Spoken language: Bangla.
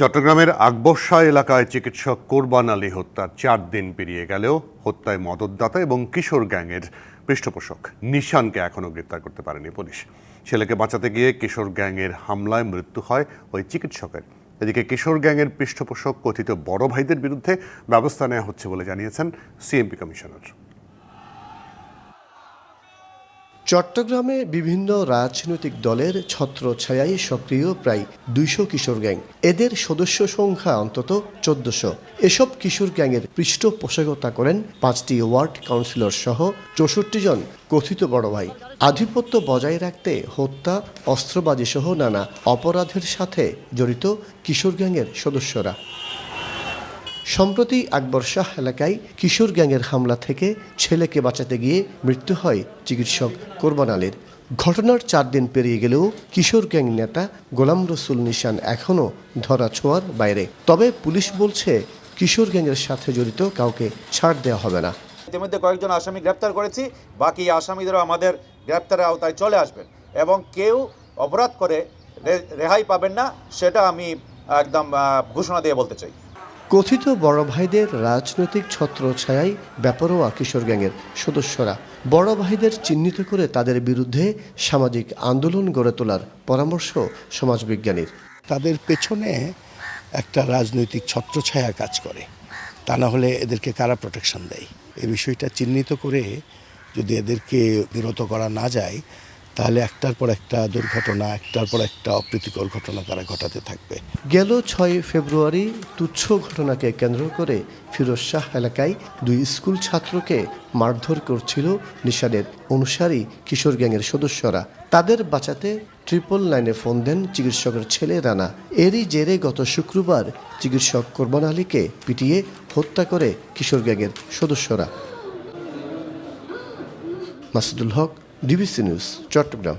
চট্টগ্রামের আকবর্ষা এলাকায় চিকিৎসক কোরবান আলী হত্যার চার দিন পেরিয়ে গেলেও হত্যায় মদতদাতা এবং কিশোর গ্যাংয়ের পৃষ্ঠপোষক নিশানকে এখনও গ্রেপ্তার করতে পারেনি পুলিশ। ছেলেকে বাঁচাতে গিয়ে কিশোর গ্যাংয়ের হামলায় মৃত্যু হয় ওই চিকিৎসকের। এদিকে কিশোর গ্যাংয়ের পৃষ্ঠপোষক কথিত বড় ভাইদের বিরুদ্ধে ব্যবস্থা নেওয়া হচ্ছে বলে জানিয়েছেন সিএমপি কমিশনার। চট্টগ্রামে বিভিন্ন রাজনৈতিক দলের ছত্রছায়ায় সক্রিয় প্রায় দুইশো কিশোর গ্যাং। এদের সদস্য সংখ্যা অন্তত চোদ্দশো। এসব কিশোর গ্যাংয়ের পৃষ্ঠপোষকতা করেন পাঁচটি ওয়ার্ড কাউন্সিলর সহ চৌষট্টি জন কথিত বড় ভাই। আধিপত্য বজায় রাখতে হত্যা, অস্ত্রবাজি সহ নানা অপরাধের সাথে জড়িত কিশোর গ্যাংয়ের সদস্যরা। সম্প্রতি আকবর শাহ এলাকায় কিশোর গ্যাংয়ের হামলা থেকে ছেলেকে বাঁচাতে গিয়ে মৃত্যু হয় চিকিৎসক কোরবান আলীর। ঘটনার চার দিন পেরিয়ে গেলেও কিশোর গ্যাং নেতা গোলাম রসুল নিশান এখনও ধরা ছোঁয়ার বাইরে। তবে পুলিশ বলছে, কিশোর গ্যাংয়ের সাথে জড়িত কাউকে ছাড় দেওয়া হবে না। ইতিমধ্যে কয়েকজন আসামি গ্রেপ্তার করেছি, বাকি আসামিদেরও আমাদের গ্রেপ্তারের আওতায় চলে আসবেন এবং কেউ অপরাধ করে রেহাই পাবেন না, সেটা আমি একদম ঘোষণা দিয়ে বলতে চাই। কথিত বড় ভাইদের রাজনৈতিক ছত্রছায়ায় ব্যাপারোয়া কিশোর গ্যাংয়ের সদস্যরা। বড় ভাইদের চিহ্নিত করে তাদের বিরুদ্ধে সামাজিক আন্দোলন গড়ে তোলার পরামর্শ সমাজবিজ্ঞানীর। তাদের পেছনে একটা রাজনৈতিক ছত্রছায়া কাজ করে। তা না হলে এদেরকে কারা প্রোটেকশন দেয়? এই বিষয়টা চিহ্নিত করে যদি এদেরকে বিরত করা না যায় তাহলে একটার পর একটা দুর্ঘটনা, একটার পর একটা অপ্রীতিকর ঘটনা তারা ঘটাতে থাকবে। গেল ছয় ফেব্রুয়ারি তুচ্ছ ঘটনাকে কেন্দ্র করে ফিরোজ শাহ এলাকায় দুই স্কুল ছাত্রকে মারধর করছিল নিশানের অনুসারী কিশোর গ্যাংয়ের সদস্যরা। তাদের বাঁচাতে ট্রিপল লাইনে ফোন দেন চিকিৎসকের ছেলে রানা। এরই জেরে গত শুক্রবার চিকিৎসক কোরবান আলীকে পিটিয়ে হত্যা করে কিশোর গ্যাংয়ের সদস্যরা। মাসুদুল হক dibisiniz Çarşıblam.